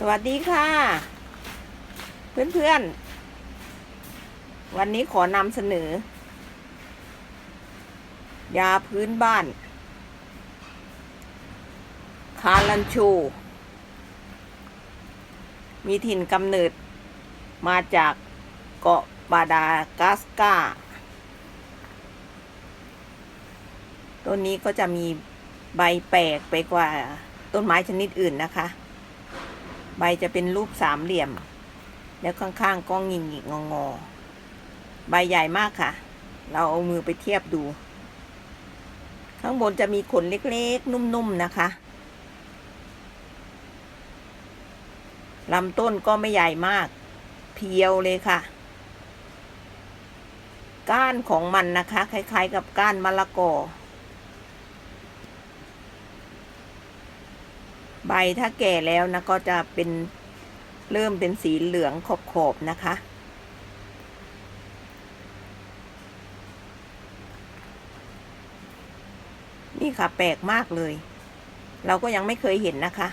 สวัสดีค่ะ เพื่อนๆ วันนี้ขอนำเสนอ ยาพื้นบ้าน คาลันชู มีถิ่นกำเนิด มาจากเกาะบาดากัสกาต้นนี้ก็จะมีใบแปลกไปกว่าต้นไม้ชนิดอื่นนะคะ ใบจะเป็นรูปสามเหลี่ยม แล้วข้างๆก็งิกหงิกงองอๆใบใหญ่มากค่ะ เราเอามือไปเทียบดู ข้างบนจะมีขนเล็กๆ นุ่มๆนะคะลำต้นก็ไม่ใหญ่มาก เพียวเลยค่ะ ก้านของมันนะคะ คล้ายๆกับก้านมะละกอ ใบถ้าแก่แล้วนะก็จะเป็นเริ่มเป็นสีเหลืองขอบๆนะคะ นี่ค่ะแปลกมากเลย เราก็ยังไม่เคยเห็นนะคะ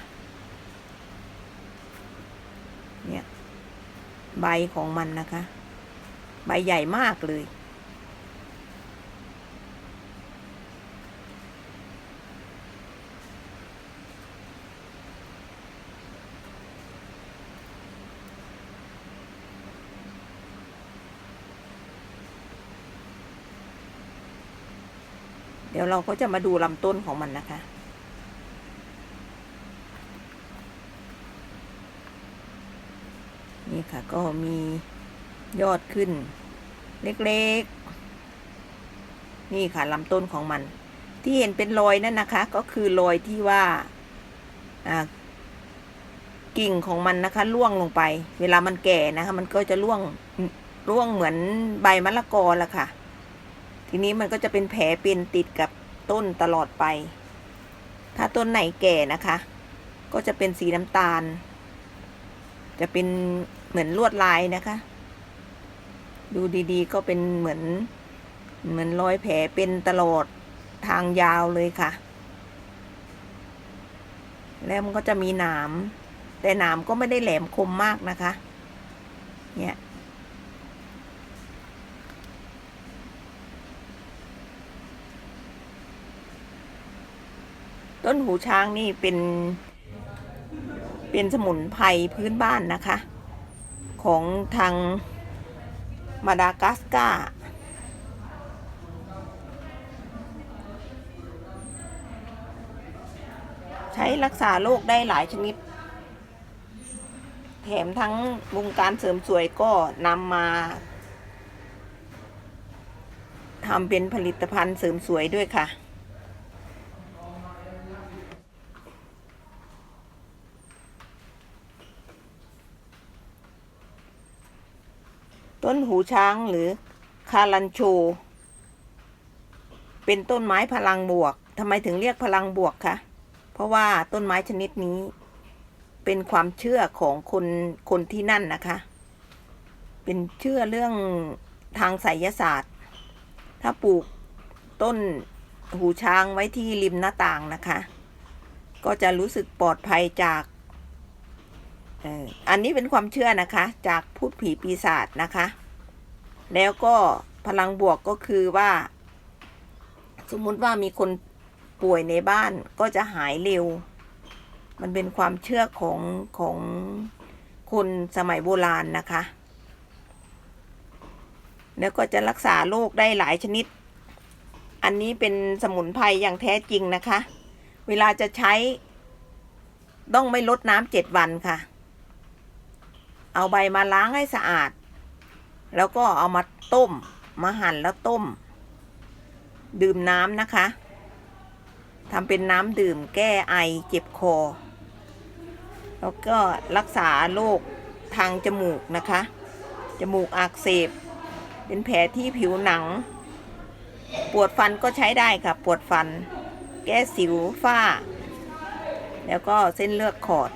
เนี่ย ใบของมันนะคะ ใบใหญ่มากเลย ดี๋ยวเราก็จะมาดูลำต้นของมันนะคะ นี่ค่ะก็มียอดขึ้น เล็กๆ นี่ค่ะลำต้นของมัน ที่เห็นเป็นรอยนั่นนะคะ ก็คือรอยที่ว่ากิ่งของมันนะคะร่วงลงไป เวลามันแก่นะคะ มันก็จะร่วงร่วงเหมือนใบมะละกอละค่ะ ทีนี้มันก็จะเป็นแผลเป็นติดกับต้นตลอดไป ถ้าต้นไหนแก่นะคะ ก็จะเป็นสีน้ำตาล จะเป็นเหมือนลวดลายนะคะ ดูดีๆ ก็เป็นเหมือน เหมือนรอยแผลเป็นตลอดทางยาวเลยค่ะ แล้วมันก็จะมีหนาม แต่หนามก็ไม่ได้แหลมคมมากนะคะ เนี่ย ต้นหูช้างนี่เป็น เป็นสมุนไพรพื้นบ้านนะคะ ของทางมาดากัสกาใช้รักษาโรคได้หลายชนิด แถมทั้งวงการเสริมสวยก็นำมาทำเป็นผลิตภัณฑ์เสริมสวยด้วยค่ะ ต้นหูช้างหรือคาลันโช เป็นต้นไม้พลังบวกทำไมถึงเรียกพลังบวกคะ เพราะว่าต้นไม้ชนิดนี้ เป็นความเชื่อของคนคนที่นั่นนะคะ เป็นเชื่อเรื่องทางไสยศาสตร์ ถ้าปลูกต้นหูช้างไว้ที่ริมหน้าต่างนะคะ ก็จะรู้สึกปลอดภัยจาก อันนี้เป็นความเชื่อนะคะ จากพูดผีปีศาจนะคะ แล้วก็พลังบวกก็คือว่า สมมุติว่ามีคนป่วยในบ้านก็จะหายเร็ว มันเป็นความเชื่อของของคนสมัยโบราณนะคะ แล้วก็จะรักษาโรคได้หลายชนิด อันนี้เป็นสมุนไพรอย่างแท้จริงนะคะ เวลาจะใช้ต้องไม่ลดน้ำเจ็ดวันค่ะ เอาใบมาล้างให้สะอาด แล้วก็เอามาต้ม มาหั่นแล้วต้ม ดื่มน้ำนะคะทำเป็นน้ำดื่มแก้ไอเจ็บคอ แล้วก็รักษาโรคทางจมูกนะคะ จมูกอักเสบ เป็นแผลที่ผิวหนัง ปวดฟันก็ใช้ได้ค่ะ ปวดฟัน แก้สิวฝ้า แล้วก็เส้นเลือดขอด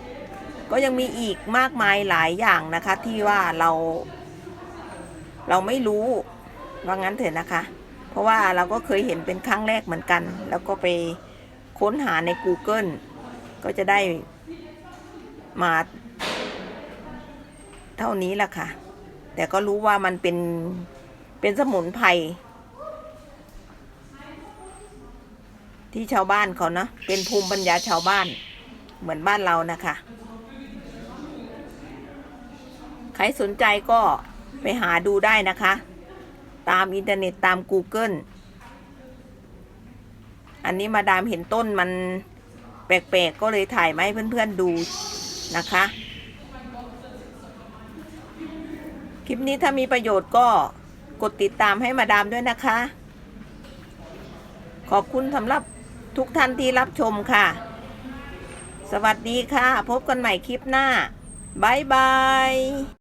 ก็ยังมีอีกมากมายหลายอย่างนะคะที่ว่าเรา เราไม่รู้ว่างั้นเถอะนะคะ เพราะว่าเราก็เคยเห็นเป็นครั้งแรกเหมือนกัน แล้วก็ไปค้นหาใน Google ก็จะได้มาเท่านี้แหละค่ะ แต่ก็รู้ว่ามันเป็น เป็นสมุนไพรที่ชาวบ้านเขาเนาะเป็นภูมิปัญญาชาวบ้านเหมือนบ้านเรานะคะ ครสนใจก็ไปหาดูได้นะคะ ตามอินเทอร์เน็ตตาม Google อันนี้มาดามเห็นต้นมันแปลกๆ ก็เลยถ่ายมาให้เพื่อนๆดูนะคะ คลิปนี้ถ้ามีประโยชน์ก็กดติดตามให้มาดามด้วยนะคะ ขอบคุณสำหรับทุกท่านที่รับชมค่ะ สวัสดีค่ะ พบกันใหม่คลิปหน้า บ๊ายบาย